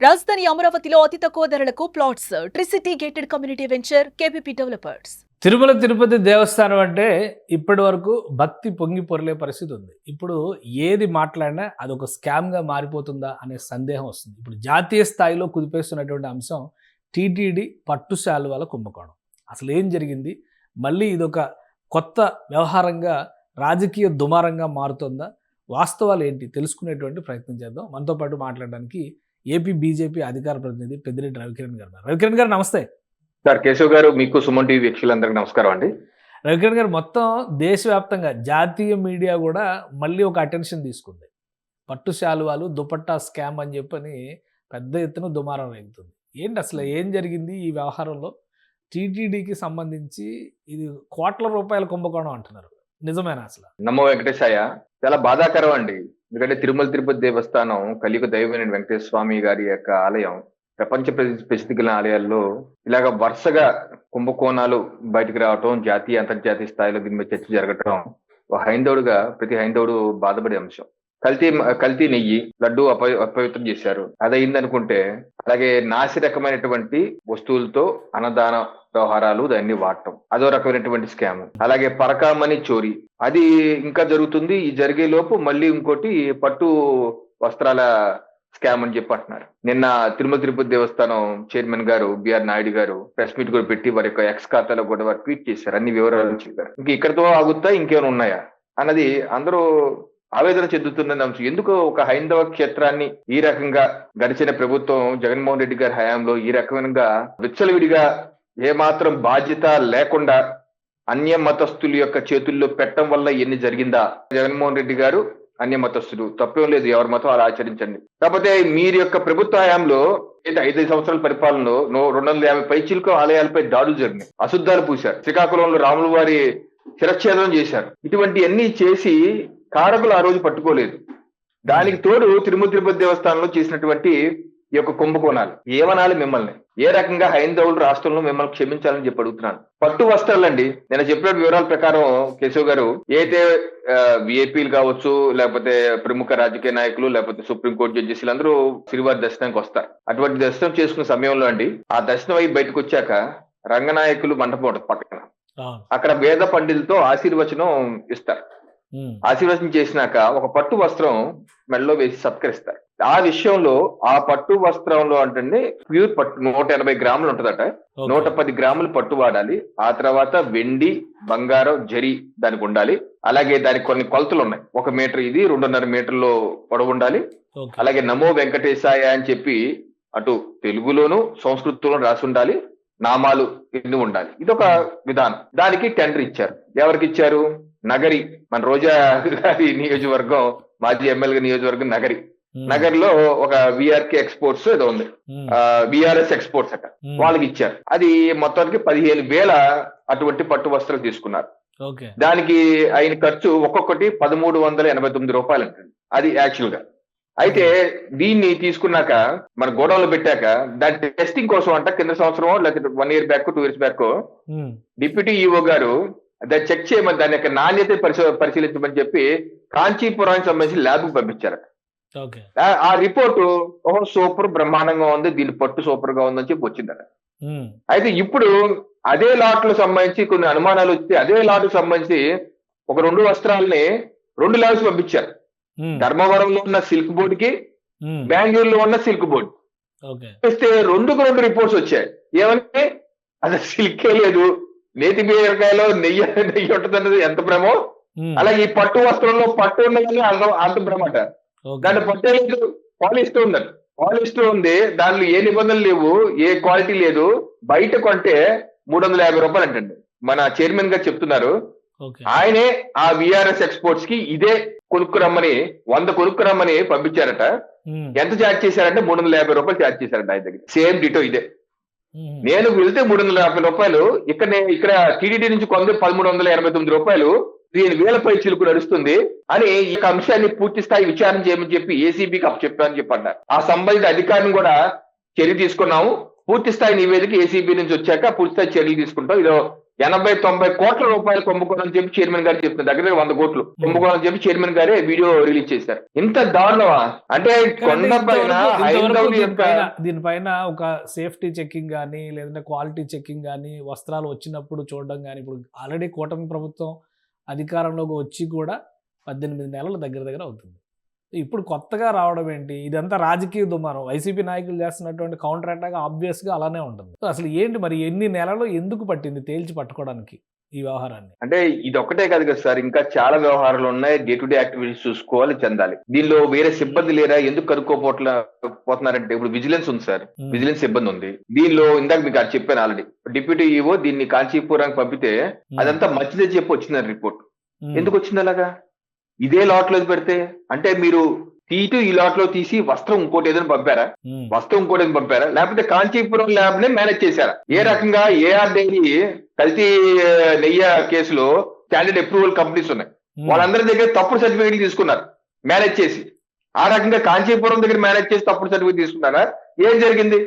రాజధాని అమరావతిలో అతి తక్కువ ధరలకు plots. Tricity gated community venture KPP developers Tirumala Tirupati Devasthanam అంటే ఇప్పటి వరకు భక్తి పొంగి పొరలే పరిస్థితి ఉంది. ఇప్పుడు ఏది మాట్లాడినా అది ఒక స్కామ్గా మారిపోతుందా అనే సందేహం వస్తుంది. ఇప్పుడు జాతీయ స్థాయిలో కుదిపేస్తున్నటువంటి అంశం టీటీడీ పట్టు శాలువాల కుంభకోణం. అసలు ఏం జరిగింది? మళ్ళీ ఇదొక కొత్త వ్యవహారంగా రాజకీయ దుమారంగా మారుతుందా? వాస్తవాలు ఏంటి? తెలుసుకునేటువంటి ప్రయత్నం చేద్దాం. మనతో పాటు మాట్లాడడానికి ఏపీ బీజేపీ అధికార ప్రతినిధి పెద్దిరెడ్డి రవికిరణ్ గారు. రవికిరణ్ గారు నమస్తే. సార్ కేశవ్ గారు మీకు సుమన్ టీవీ వీక్షకులందరికీ నమస్కారం అండి. రవికిరణ్ గారు మొత్తం దేశవ్యాప్తంగా జాతీయ మీడియా కూడా మళ్ళీ ఒక అటెన్షన్ తీసుకుంది. పట్టు శాలువాలు దుపట్టా స్కామ్ అని చెప్పని పెద్ద ఎత్తున దుమారం రేగుతుంది. ఏంటి అసలు ఏం జరిగింది ఈ వ్యవహారంలో? టీటీడీకి సంబంధించి ఇది కోట్ల రూపాయల కుంభకోణం అంటున్నారు. నిజమేనా అసలు? నమో వెంకటేశాయ చాలా బాధాకరం అండి. ఎందుకంటే తిరుమల తిరుపతి దేవస్థానం కలియుగ దైవమైన వెంకటేశ్వర స్వామి గారి యొక్క ఆలయం ప్రపంచ ప్రసిద్ధి గల ఆలయాల్లో ఇలాగ వరుసగా కుంభకోణాలు బయటకు రావటం జాతీయ అంతర్జాతీయ స్థాయిలో దీని మీద చర్చ జరగటం ఒక హైందవుడుగా ప్రతి హైందవుడు బాధపడే అంశం. కల్తీ కల్తీ నెయ్యి లడ్డు అప అపవిత్రం చేశారు. అదయింది అనుకుంటే అలాగే నాసి రకమైనటువంటి వస్తువులతో అన్నదాన వ్యవహారాలు దాన్ని వాడటం. అదో రకమైనటువంటి స్కామ్. అలాగే పరకామణి చోరీ. అది ఇంకా జరుగుతుంది. ఈ జరిగే లోపు మళ్ళీ ఇంకోటి పట్టు వస్త్రాల స్కామ్ అని చెప్పి అంటున్నారు. నిన్న తిరుమల తిరుపతి దేవస్థానం చైర్మన్ గారు బిఆర్ నాయుడు గారు ప్రెస్ మీట్ కూడా పెట్టి వారి యొక్క ఎక్స్ ఖాతాలో కూడా వారు ట్వీట్ చేశారు. అన్ని వివరాలు చెప్పారు ఇంక ఇక్కడతో ఆగుతా ఇంకేమైనా ఉన్నాయా? అన్నది అందరూ ఆవేదన చెందుతున్న అంశం. ఎందుకు ఒక హైందవ క్షేత్రాన్ని ఈ రకంగా గడిచిన ప్రభుత్వం జగన్మోహన్ రెడ్డి గారి హయాంలో ఈ రకంగా విచ్చలవిడిగా ఏమాత్రం బాధ్యత లేకుండా అన్య మతస్థుల యొక్క చేతుల్లో పెట్టడం వల్ల ఎన్ని జరిగిందా? జగన్మోహన్ రెడ్డి గారు అన్య మతస్థులు. తప్పేం లేదు ఎవరి మతం అలా ఆచరించండి. కాకపోతే మీరు యొక్క ప్రభుత్వ హయాంలో అయితే ఐదు సంవత్సరాల పరిపాలనలో రెండు వందల యాభై పైచిలకు ఆలయాలపై దాడులు జరిగినాయి. అశుద్ధాలు పూశారు. శ్రీకాకుళంలో రాముల వారి శిరచ్ఛేదనం చేశారు. ఇటువంటి అన్ని చేసి కారకులు ఆ రోజు పట్టుకోలేదు. దానికి తోడు తిరుమల తిరుపతి దేవస్థానంలో చేసినటువంటి ఈ యొక్క కుంభకోణాలు. ఏమనాలి మిమ్మల్ని? ఏ రకంగా హైందవులు రాష్ట్రంలో మిమ్మల్ని క్షమించాలని చెప్పి అడుగుతున్నాను. పట్టు వస్త్రాలండి. నేను చెప్పిన వివరాల ప్రకారం కేశవ్ గారు అయితే విఐపీలు కావచ్చు లేకపోతే ప్రముఖ రాజకీయ నాయకులు లేకపోతే సుప్రీంకోర్టు జడ్జెస్ వీళ్ళందరూ శ్రీవారి దర్శనానికి వస్తారు. అటువంటి దర్శనం చేసుకున్న సమయంలో అండి ఆ దర్శనం అయి బయటకు వచ్చాక రంగనాయకులు ఉంటుంది పక్కన. అక్కడ వేద పండితులతో ఆశీర్వచనం ఇస్తారు. ఆశీర్వచనం చేసినాక ఒక పట్టు వస్త్రం మెడలో వేసి సత్కరిస్తారు. ఆ విషయంలో ఆ పట్టు వస్త్రంలో అంటే ప్యూర్ పట్టు నూట ఎనభై గ్రాములు ఉంటుందట. నూట పది గ్రాములు పట్టు వాడాలి. ఆ తర్వాత వెండి బంగారం జరి దానికి ఉండాలి. అలాగే దానికి కొన్ని కొలతలు ఉన్నాయి. ఒక మీటర్ ఇది రెండున్నర మీటర్లో పొడవు ఉండాలి. అలాగే నమో వెంకటేశాయ అని చెప్పి అటు తెలుగులోను సంస్కృతంలో రాసి ఉండాలి. నామాలు కింద ఉండాలి. ఇదొక విధానం. దానికి టెండర్ ఇచ్చారు. ఎవరికి ఇచ్చారు? నగరి మన రోజా గారి నియోజకవర్గం మాజీ ఎమ్మెల్యే నియోజకవర్గం నగరి. ఉమ్. నగర్లో ఒక విఆర్కే ఎక్స్పోర్ట్స్ ఏదో ఉంది. విఆర్ఎస్ ఎక్స్పోర్ట్స్ అట. వాళ్ళకి ఇచ్చారు. అది మొత్తానికి పదిహేను వేల అటువంటి పట్టు వస్త్రాలు తీసుకున్నారు. దానికి అయిన ఖర్చు ఒక్కొక్కటి పదమూడు వందల ఎనభై తొమ్మిది రూపాయలు అంటండి అది యాక్చువల్గా అయితే దీన్ని తీసుకున్నాక మన గోడౌన్లో పెట్టాక దాని టెస్టింగ్ కోసం అంట కింద సంవత్సరం లేకపోతే one year back two years back. Deputy EO గారు దాన్ని చెక్ చేయమని దాని యొక్క నాణ్యత పరిశో పరిశీలించమని చెప్పి కాంచీపురానికి సంబంధించి ల్యాబ్ పంపించారు ఆ- రిపోర్టు ఓహో సూపర్ బ్రహ్మాండంగా ఉంది దీని పట్టు సూపర్గా ఉందని చెప్పి వచ్చిందట. అయితే ఇప్పుడు అదే లాట్ సంబంధించి కొన్ని అనుమానాలు వచ్చి అదే లాట్ సంబంధించి ఒక రెండు వస్త్రాలని రెండు ల్యాబ్స్ పంపించారు. ధర్మవరంలో ఉన్న సిల్క్ బోర్డ్కి. బెంగళూరులో ఉన్న సిల్క్ బోర్డ్. ఇస్తే రెండుకు రెండు రిపోర్ట్స్ వచ్చాయి. ఏమంటే అది సిల్కే లేదు. నేతి బీరకాయలో నెయ్యి నెయ్యి ఉంటుందన్నది ఎంత భ్రమో. అలాగే ఈ పట్టు వస్త్రంలో పట్టు ఉన్నదని అంత భ్రమట ఓకే. దాంట్లో పట్టే లేదు పాలిస్టర్ ఉందండి పాలిస్టర్ ఉంది దాంట్లో ఏ నిబంధనలు లేవు ఏ క్వాలిటీ లేదు. బయట కొంటే మూడు వందల యాభై రూపాయలు అంటండి. మన చైర్మన్ గారు చెప్తున్నారు. ఆయనే ఆ విఆర్ఎస్ ఎక్స్పోర్ట్స్కి ఇదే కొనుక్కురమ్మని వంద కొనుక్కురమ్మని పంపించారట. ఉమ్. ఎంత ఛార్జ్ చేశారంటే మూడు వందల యాభై రూపాయలు ఛార్జ్ చేశారంట ఆయన దగ్గర. సేమ్ డిటో ఇదే. నేను వెళ్తే మూడు వందల యాభై రూపాయలు ఇక్కడ ఇక్కడ టీడీడీ నుంచి కొంది పదమూడు వందల ఎనభై తొమ్మిది రూపాయలు దీని వేలపై చిలుకు నడుస్తుంది అని ఈ అంశాన్ని పూర్తి స్థాయి విచారణ చేయమని చెప్పి ఏసీబీకి అప్పు చెప్పారని చెప్పి అన్నారు ఆ సంబంధిత అధికారిని కూడా చర్య తీసుకున్నాము. పూర్తి స్థాయి నివేదిక ఏసీబీ నుంచి వచ్చాక పూర్తి స్థాయి చర్యలు తీసుకుంటాం. ఇదో ఎనభై తొంభై కోట్ల రూపాయలు కుంభకోణం చెప్పి చైర్మన్ గారు చెప్తున్నారు. దగ్గర దగ్గర వంద కోట్లు. కుంభకోణం చెప్పి చైర్మన్ గారే వీడియో రిలీజ్ చేశారు. ఇంత దారుణమా? అంటే దీనిపైన దీనిపైన ఒక సేఫ్టీ చెకింగ్ కానీ లేదంటే క్వాలిటీ చెకింగ్ కానీ వస్త్రాలు వచ్చినప్పుడు చూడడం కానీ ఇప్పుడు ఆల్రెడీ కూటమి ప్రభుత్వం అధికారంలోకి వచ్చి కూడా పద్దెనిమిది నెలల దగ్గర దగ్గర అవుతుంది. ఇప్పుడు కొత్తగా రావడం ఏంటి? ఇదంతా రాజకీయ దుమారం. వైసీపీ నాయకులు చేస్తున్నటువంటి కౌంటర్ అటాక్ ఆబ్వియస్గా అలానే ఉంటుంది. అసలు ఏంటి మరి? ఎన్ని నెలలు ఎందుకు పట్టింది తేల్చి పట్టుకోవడానికి ఈ వ్యవహారాన్ని? అంటే ఇది ఒక్కటే కాదు కదా సార్. ఇంకా చాలా వ్యవహారాలు ఉన్నాయి. డే టు డే యాక్టివిటీస్ చూసుకోవాలి చెందాలి. దీనిలో వేరే సిబ్బంది లేరా? ఎందుకు కనుక్కోపోట్ల పోతున్నారంటే ఇప్పుడు విజిలెన్స్ ఉంది సార్. విజిలెన్స్ సిబ్బంది ఉంది. దీనిలో ఇందాక మీకు అది చెప్పాను ఆల్రెడీ డిప్యూటీ ఈవో దీన్ని కాంచీపురానికి పంపితే అదంతా మంచిదే చెప్పి వచ్చిందని రిపోర్ట్ ఎందుకు వచ్చింది అలాగా? ఇదే లాట్లో పెడితే అంటే మీరు తీటు ఈ లాట్లో తీసి వస్త్రం ఇంకోటి ఏదైనా పంపారా? వస్త్రం ఇంకోటి ఏదైనా పంపారా? లేకపోతే కాంచీపురం ల్యాబ్ నే మేనేజ్ చేశారా? ఏ రకంగా ఏఆర్ డైరీ కల్తీ నెయ్యి కేసులో స్టాండర్డ్ అప్రూవల్ కంపెనీస్ ఉన్నాయి. వాళ్ళందరి దగ్గర తప్పుడు సర్టిఫికేట్లు తీసుకున్నారు మేనేజ్ చేసి. ఆ రకంగా కాంచీపురం దగ్గర మేనేజ్ చేసి తప్పుడు సర్టిఫికేట్ తీసుకున్నారా? ఏం జరిగింది?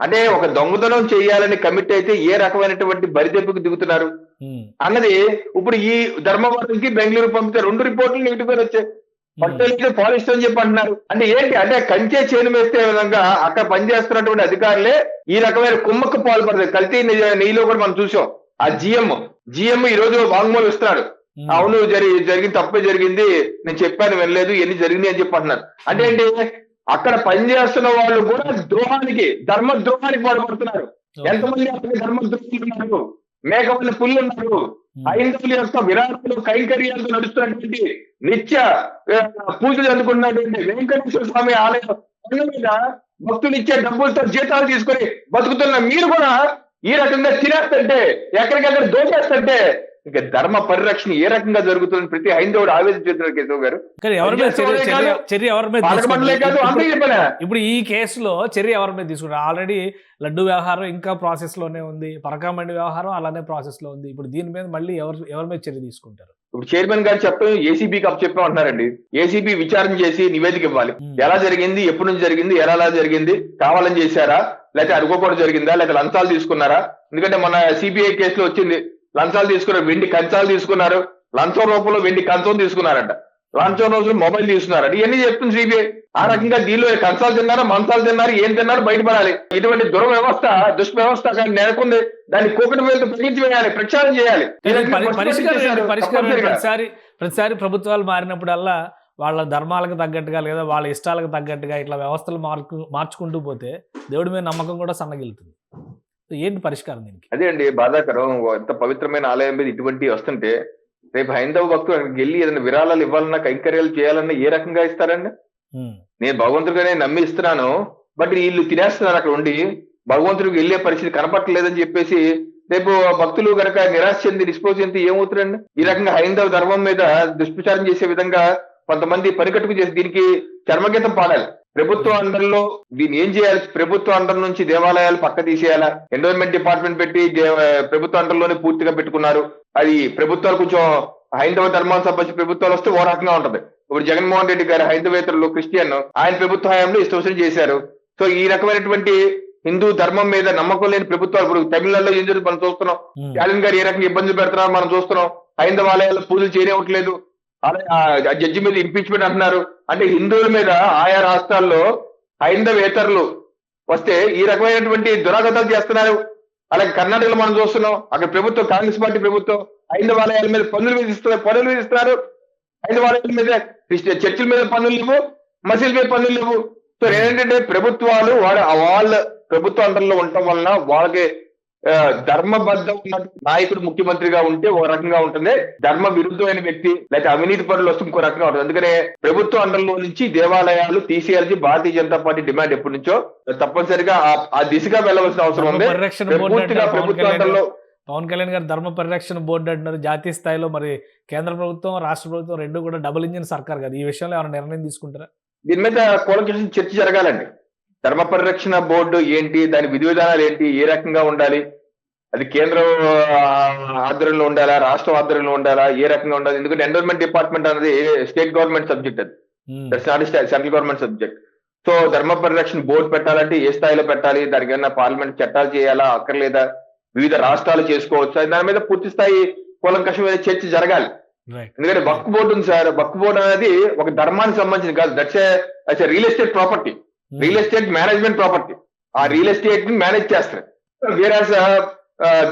అంటే ఒక దొంగతనం చేయాలని కమిట్ అయితే ఏ రకమైనటువంటి బరిదెప్పుకు దిగుతున్నారు? అన్నది ఇప్పుడు ఈ ధర్మవరంకి బెంగళూరు పంపితే రెండు రిపోర్ట్లు నెగిటివ్ వచ్చాయి. ఉమ్, పట్టేది పాలిస్ట్ అని చెప్పి అంటున్నారు అంటే ఏంటి? అంటే కంచె చేను వేస్తే విధంగా అక్కడ పనిచేస్తున్నటువంటి అధికారులే ఈ రకమైన కుమ్మక్కు పాల్పడతారు కల్తీ నెయ్యి- నెయ్యిలో కూడా మనం చూసాం. ఆ జిఎం జిఎం ఈ రోజు వాంగ్మూలం ఇస్తున్నాడు. అవును జరిగి జరిగింది తప్పే జరిగింది. నేను చెప్పాను వినలేదు ఎన్ని జరిగింది అని చెప్పి అంటున్నారు అంటే ఏంటి? అక్కడ పనిచేస్తున్న వాళ్ళు కూడా ద్రోహానికి ధర్మ ద్రోహానికి పాల్పడుతున్నారు. ఎంతమంది అక్కడ ధర్మ ద్రోహులు మేకవల్లి పుల్లు ఉన్నారు హైందవుల యొక్క విరాట్లు కైంకర్యాలతో నడుస్తున్నటువంటి నిత్య పూజలు అందుకున్నటువంటి వెంకటేశ్వర స్వామి ఆలయం మీద భక్తులు ఇచ్చే డబ్బులతో జీతాలు తీసుకొని బతుకుతున్న మీరు కూడా ఈ రకంగా తినేస్తుంటే ఎక్కడికెక్కడ దోచేస్తుంటే ఇక ధర్మ పరిరక్షణ ఏ రకంగా జరుగుతుంది ప్రతి హైందవుడు ఆవేదన చెందుతున్నారు కేశవ్ గారు. చర్య ఎవరి మీద ఇప్పుడు ఈ కేసులో చర్య ఎవరి మీద తీసుకుంటారు? ఆల్రెడీ లడ్డు వ్యవహారం ఇంకా ప్రాసెస్లోనే ఉంది పరకామండి వ్యవహారం అలానే ప్రాసెస్లో ఉంది. ఇప్పుడు దీని మీద మళ్ళీ ఎవరు ఎవరి మీద చర్య తీసుకుంటారు? ఇప్పుడు చైర్మన్ గారు చెప్పడం ఏసీబీకి అప్ చెప్పామంటున్నారండి ఏసీబీ విచారణ చేసి నివేదిక ఇవ్వాలి. ఎలా జరిగింది? ఎప్పటి నుంచి జరిగింది? ఎలా ఎలా జరిగింది? కావాలని చేశారా? లేకపోతే అనుకోకుండా జరిగిందా? లేకపోతే లంచాలు తీసుకున్నారా? ఎందుకంటే మన సిబిఐ కేసులో వచ్చింది. లంచాలు తీసుకున్నారు. వెండి కంచాలు తీసుకున్నారు. లంచం రూపంలో వెండి కంచం తీసుకున్నారంట. లంచం రోజులు మొబైల్ తీసుకున్నారంట. ఇవన్నీ చెప్తుంది సిబిఐ ఆ రకంగా దీనిలో కంచాలు తిన్నారా మంచాలు తిన్నారు ఏం తిన్నారో బయటపడాలి. ఇటువంటి దుర్వ్యవస్థ దుష్వ్యవస్థ కానీ నెలకొంది. దాన్ని కోకటి వేలతో తగ్గించి వేయాలి ప్రక్షాళన చేయాలి. పరిష్కారం. ప్రతిసారి ప్రతిసారి ప్రభుత్వాలు మారినప్పుడల్లా వాళ్ళ ధర్మాలకు తగ్గట్టుగా లేదా వాళ్ళ ఇష్టాలకు తగ్గట్టుగా ఇట్లా వ్యవస్థలు మార్కు మార్చుకుంటూ పోతే దేవుడి మీద నమ్మకం కూడా సన్నగిలుతుంది సో ఏంటి పరిష్కారం దీనికి? అదే అండి బాధాకరం. ఎంత పవిత్రమైన ఆలయం మీద ఇటువంటి వస్తుంటే రేపు హైందవ భక్తులు అక్కడికి వెళ్ళి ఏదైనా విరాళాలు ఇవ్వాలన్నా కైంకర్యాలు చేయాలన్నా ఏ రకంగా ఇస్తారండి? నేను భగవంతుడిగానే నమ్మి ఇస్తున్నాను బట్ వీళ్ళు తినేస్తున్నారు అక్కడ ఉండి భగవంతుడికి వెళ్ళే పరిస్థితి కనపట్టలేదని చెప్పేసి రేపు భక్తులు గనక నిరాశ చెంది డిస్పోజ్ చెంది ఏమవుతారండి? ఈ రకంగా హైందవ ధర్మం మీద దుష్ప్రచారం చేసే విధంగా కొంతమంది పనికట్టుకు చేసి దీనికి చర్మగీతం పాడాలి. ప్రభుత్వ అండర్లో దీన్ని ఏం చేయాలి? ప్రభుత్వ అండర్ నుంచి దేవాలయాలు పక్క తీసేయాలా? ఎండోన్మెంట్ డిపార్ట్మెంట్ పెట్టి ప్రభుత్వ అండర్లోనే పూర్తిగా పెట్టుకున్నారు. అది ప్రభుత్వాలు కొంచెం హైందవ ధర్మానికి సంబంధించి ప్రభుత్వాలు వస్తే ఓ రకంగా ఉంటది. ఇప్పుడు జగన్మోహన్ రెడ్డి గారు హైందవేతరులు క్రిస్టియన్ ఆయన ప్రభుత్వ హయాంలో ఇష్టం చేశారు. సో ఈ రకమైనటువంటి హిందూ ధర్మం మీద నమ్మకం లేని ప్రభుత్వాలు ఇప్పుడు తమిళనాడులో ఏం జరుగుతుంది మనం చూస్తున్నాం. స్టాలిన్ గారు ఏ రకంగా ఇబ్బందులు పెడుతున్నారో మనం చూస్తున్నాం. హైందవ ఆలయాల్లో పూజలు చేయనివ్వట్లేదు. జడ్జి మీద ఇంపీచ్మెంట్ అంటున్నారు. అంటే హిందువుల మీద ఆయా రాష్ట్రాల్లో హైందవేతరులు వస్తే ఈ రకమైనటువంటి దురాగతాలు చేస్తున్నారు. అలాగే కర్ణాటకలో మనం చూస్తున్నాం. అక్కడ ప్రభుత్వం కాంగ్రెస్ పార్టీ ప్రభుత్వం హైందవాలయాల మీద పన్నులు విధిస్తున్నారు పన్నులు విధిస్తున్నారు. హైందవాలయాల మీద చర్చిల మీద పన్నులు లేవు మసీదుల మీద పన్నులు లేవు. సో ఏంటంటే ప్రభుత్వాలు వాళ్ళ వాళ్ళ ప్రభుత్వ అండర్లో ఉండటం వలన వాళ్ళకి ధర్మబద్ధం ఉన్న నాయకుడు ముఖ్యమంత్రిగా ఉంటే ఒక రకంగా ఉంటుంది. ధర్మ విరుద్ధమైన వ్యక్తి లేకపోతే అవినీతి పనులు వస్తే ఇంకో రకంగా ఉంటుంది. అందుకనే ప్రభుత్వ అండర్లో నుంచి దేవాలయాలు తీసేయాల్సి భారతీయ జనతా పార్టీ డిమాండ్ ఎప్పటి నుంచో. తప్పనిసరిగా ఆ- దిశగా వెళ్ళవలసిన అవసరం ఉంది. పరిరక్షణ రేపు బోర్డు పూర్తిగా ప్రభుత్వ కళ్యాణ్ అండర్లో గారు. పవన్ కళ్యాణ్ గారు ధర్మ పరిరక్షణ బోర్డు అంటున్నారు. జాతీయ స్థాయిలో మరి కేంద్ర ప్రభుత్వం రాష్ట్ర ప్రభుత్వం రెండు కూడా డబుల్ ఇంజిన్ సర్కార్ కదా. ఈ విషయంలో ఏమైనా నిర్ణయం తీసుకుంటారా? దీని మీద కూలంకషం చర్చ జరగాలండి. ధర్మ పరిరక్షణ బోర్డు ఏంటి? దాని విధి విధానాలు ఏంటి? ఏ రకంగా ఉండాలి? అది కేంద్రం ఆధ్వర్యంలో ఉండాలా? రాష్ట్రం ఆధ్వర్యంలో ఉండాలా? ఏ రకంగా ఉండాలి? ఎందుకంటే ఎండోర్మెంట్ డిపార్ట్మెంట్ అనేది స్టేట్ గవర్నమెంట్ సబ్జెక్ట్ అది. That's not central government subject so ధర్మ పరిరక్షణ బోర్డు పెట్టాలంటే ఏ స్థాయిలో పెట్టాలి? దానికి ఏమైనా పార్లమెంట్ చట్టాలు చేయాలా? అక్కర్లేదా? వివిధ రాష్ట్రాలు చేసుకోవచ్చా? దాని మీద పూర్తి స్థాయి కూలంకషమైన చర్చ జరగాలి. ఎందుకంటే వక్ఫ్ బోర్డు ఉంది సార్. వక్ఫ్ బోర్డు అనేది ఒక ధర్మానికి సంబంధించిన కాదు. That's real estate property real estate management property. ఆ రియల్ ఎస్టేట్ని మేనేజ్ చేస్తారు వేరే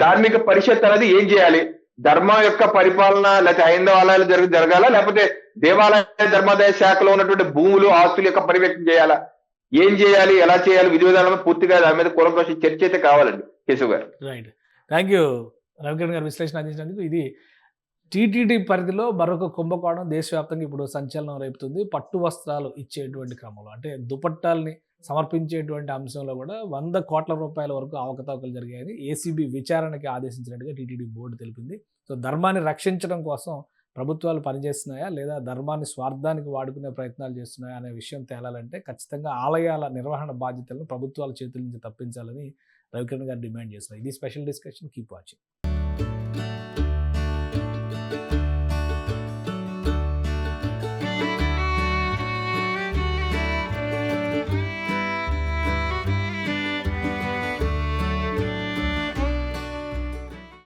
ధార్మిక పరిషత్ అనేది ఏం చేయాలి? ధర్మం యొక్క పరిపాలన లేకపోతే హైందవాలయాలు జరగ జరగాల? లేకపోతే దేవాలయ ధర్మాదాయ శాఖలో ఉన్నటువంటి భూములు ఆస్తుల యొక్క పర్యవేక్షణ చేయాలా? ఏం చేయాలి? ఎలా చేయాలి? విధి విధానాలు పూర్తిగా దాని మీద కూలంకష చర్చ అయితే కావాలండి. కేశవ్ గారు. రైట్ థ్యాంక్ యూ రవికిరణ్ గారు విశ్లేషణ అందించినందుకు ఇది టీటీడీ పరిధిలో మరొక కుంభకోణం దేశవ్యాప్తంగా ఇప్పుడు సంచలనం రేపుతుంది. పట్టు వస్త్రాలు ఇచ్చేటువంటి క్రమంలో అంటే దుపట్టాల్ని సమర్పించేటువంటి అంశంలో కూడా వంద కోట్ల రూపాయల వరకు అవకతవకలు జరిగాయని ఏసీబీ విచారణకి ఆదేశించినట్టుగా టీటీడీ బోర్డు తెలిపింది. సో ధర్మాన్ని రక్షించడం కోసం ప్రభుత్వాలు పనిచేస్తున్నాయా లేదా ధర్మాన్ని స్వార్థానికి వాడుకునే ప్రయత్నాలు చేస్తున్నాయా అనే విషయం తేలాలంటే ఖచ్చితంగా ఆలయాల నిర్వహణ బాధ్యతలను ప్రభుత్వాల చేతుల నుంచి తప్పించాలని రవికిరణ్ గారు డిమాండ్ చేస్తున్నారు. ఇది స్పెషల్ డిస్కషన్. Keep watching.